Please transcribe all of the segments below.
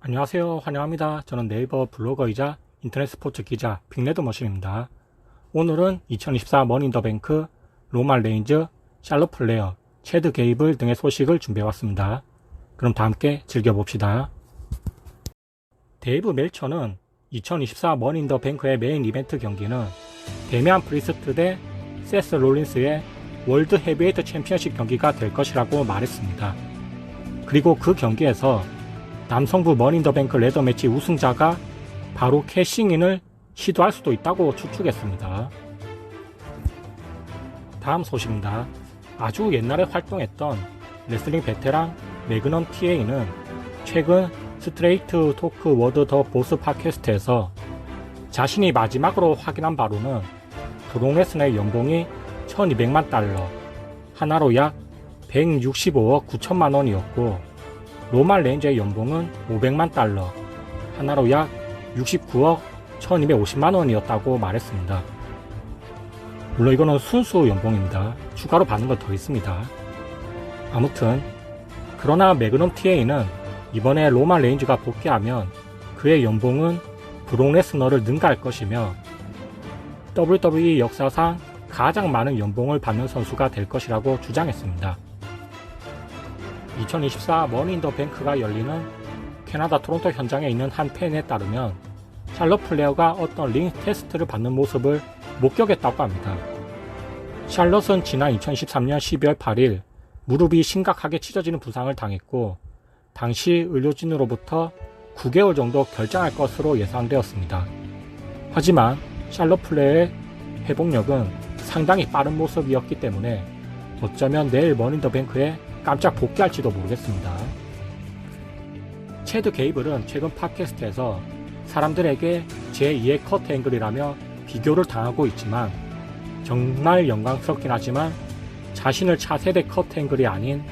안녕하세요. 환영합니다. 저는 네이버 블로거이자 인터넷 스포츠 기자 빅레드 머신입니다. 오늘은 2024 머니인더뱅크, 로말 레인즈, 샬롯 플레어, 체드 게이블 등의 소식을 준비해왔습니다. 그럼 다 함께 즐겨봅시다. 데이브 멜처는 2024 머니인더뱅크의 메인 이벤트 경기는 데미안 프리스트 대 세스 롤린스의 월드 헤비웨이트 챔피언십 경기가 될 것이라고 말했습니다. 그리고 그 경기에서 남성부 머니인더뱅크 레더 매치 우승자가 바로 캐싱인을 시도할 수도 있다고 추측했습니다. 다음 소식입니다. 아주 옛날에 활동했던 레슬링 베테랑 매그넘 TA는 최근 스트레이트 토크 워드 더 보스 팟캐스트에서 자신이 마지막으로 확인한 바로는 레스너의 연봉이 1200만 달러, 하나로 약 165억 9천만 원이었고 로말 레인저의 연봉은 500만 달러, 하나로 약 69억 1250만 원이었다고 말했습니다. 물론 이거는 순수 연봉입니다. 추가로 받는 건 더 있습니다. 아무튼 그러나 매그넘 TA는 이번에 로만 레인즈가 복귀하면 그의 연봉은 브록 레스너를 능가할 것이며 WWE 역사상 가장 많은 연봉을 받는 선수가 될 것이라고 주장했습니다. 2024 머니 인더 뱅크가 열리는 캐나다 토론토 현장에 있는 한 팬에 따르면 샬럿 플레어가 어떤 링 테스트를 받는 모습을 목격했다고 합니다. 샬럿은 지난 2013년 12월 8일 무릎이 심각하게 찢어지는 부상을 당했고 당시 의료진으로부터 9개월 정도 결장할 것으로 예상되었습니다. 하지만 샬럿 플레어의 회복력은 상당히 빠른 모습이었기 때문에 어쩌면 내일 머니더 뱅크에 깜짝 복귀할지도 모르겠습니다. 체드 게이블은 최근 팟캐스트에서 사람들에게 제2의 커트 앵글이라며 비교를 당하고 있지만 정말 영광스럽긴 하지만 자신을 차세대 커트 앵글이 아닌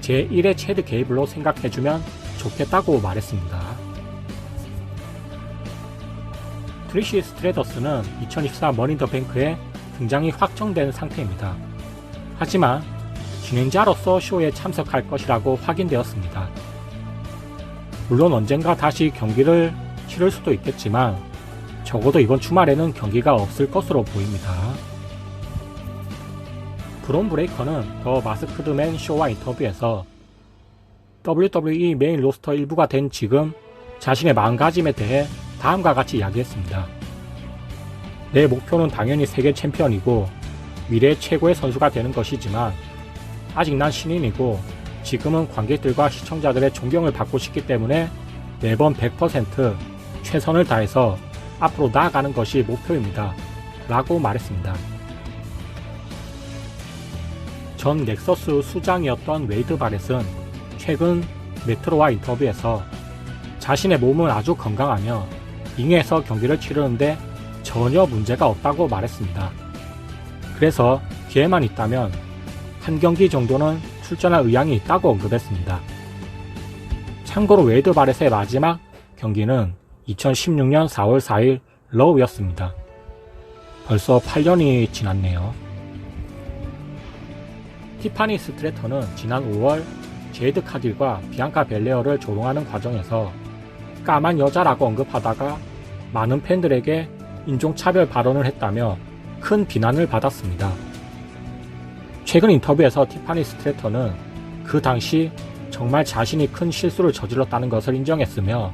제1의 체드 게이블로 생각해주면 좋겠다고 말했습니다. 트리시 스트레더스는 2024 머니 더 뱅크에 등장이 확정된 상태입니다. 하지만 진행자로서 쇼에 참석할 것이라고 확인되었습니다. 물론 언젠가 다시 경기를 치를 수도 있겠지만 적어도 이번 주말에는 경기가 없을 것으로 보입니다. 브론 브레이커는 더 마스크드맨 쇼와 인터뷰에서 WWE 메인 로스터 일부가 된 지금 자신의 마음가짐에 대해 다음과 같이 이야기했습니다. 내 목표는 당연히 세계 챔피언이고 미래 최고의 선수가 되는 것이지만 아직 난 신인이고 지금은 관객들과 시청자들의 존경을 받고 싶기 때문에 매번 100% 최선을 다해서 앞으로 나아가는 것이 목표입니다. 라고 말했습니다. 전 넥서스 수장이었던 웨이드 바렛은 최근 메트로와 인터뷰에서 자신의 몸은 아주 건강하며 링에서 경기를 치르는데 전혀 문제가 없다고 말했습니다. 그래서 기회만 있다면 한 경기 정도는 출전할 의향이 있다고 언급했습니다. 참고로 웨이드 바렛의 마지막 경기는 2016년 4월 4일 러우였습니다. 벌써 8년이 지났네요. 티파니 스트레터는 지난 5월 제이드 카딜과 비앙카 벨레어를 조롱하는 과정에서 까만 여자라고 언급하다가 많은 팬들에게 인종차별 발언을 했다며 큰 비난을 받았습니다. 최근 인터뷰에서 티파니 스트레터는 그 당시 정말 자신이 큰 실수를 저질렀다는 것을 인정했으며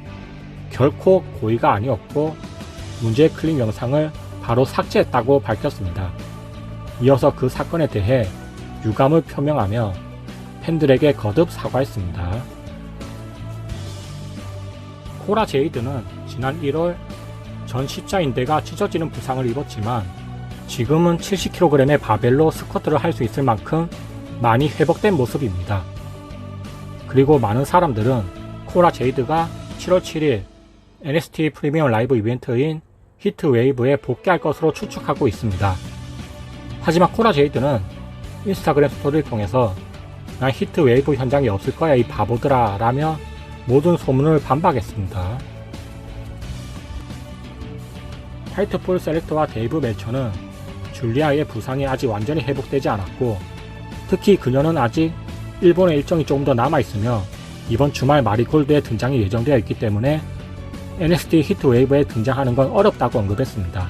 결코 고의가 아니었고 문제의 클립 영상을 바로 삭제했다고 밝혔습니다. 이어서 그 사건에 대해 유감을 표명하며 팬들에게 거듭 사과했습니다. 코라 제이드는 지난 1월 전 십자인대가 찢어지는 부상을 입었지만 지금은 70kg의 바벨로 스쿼트를 할 수 있을 만큼 많이 회복된 모습입니다. 그리고 많은 사람들은 코라 제이드가 7월 7일 NXT 프리미엄 라이브 이벤트인 히트 웨이브에 복귀할 것으로 추측하고 있습니다. 하지만 코라 제이드는 인스타그램 스토리를 통해서 난 히트 웨이브 현장에 없을 거야 이 바보들아 라며 모든 소문을 반박했습니다. 타이트폴 셀렉터와 데이브 멜처는 줄리아의 부상이 아직 완전히 회복되지 않았고 특히 그녀는 아직 일본의 일정이 조금 더 남아있으며 이번 주말 마리콜드의 등장이 예정되어 있기 때문에 NXT 히트웨이브에 등장하는 건 어렵다고 언급했습니다.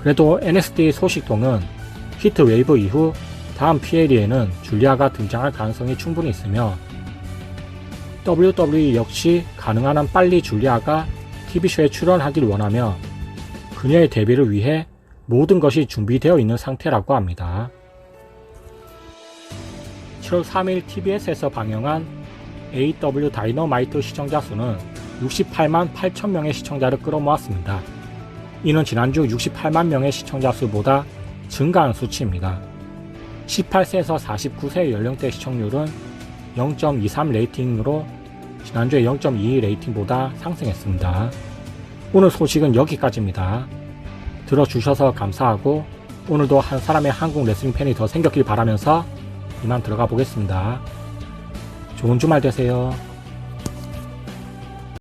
그래도 NXT 소식통은 히트웨이브 이후 다음 PLE에는 줄리아가 등장할 가능성이 충분히 있으며 WWE 역시 가능한 한 빨리 줄리아가 TV쇼에 출연하길 원하며 그녀의 데뷔를 위해 모든 것이 준비되어 있는 상태라고 합니다. 7월 3일 TBS에서 방영한 AW 다이너마이트 시청자 수는 68만 8천 명의 시청자를 끌어모았습니다. 이는 지난주 68만 명의 시청자 수보다 증가한 수치입니다. 18세에서 49세 연령대 시청률은 0.23 레이팅으로 지난주에 0.22 레이팅보다 상승했습니다. 오늘 소식은 여기까지입니다. 들어주셔서 감사하고 오늘도 한 사람의 한국 레슬링 팬이 더 생겼길 바라면서 이만 들어가 보겠습니다. 좋은 주말 되세요.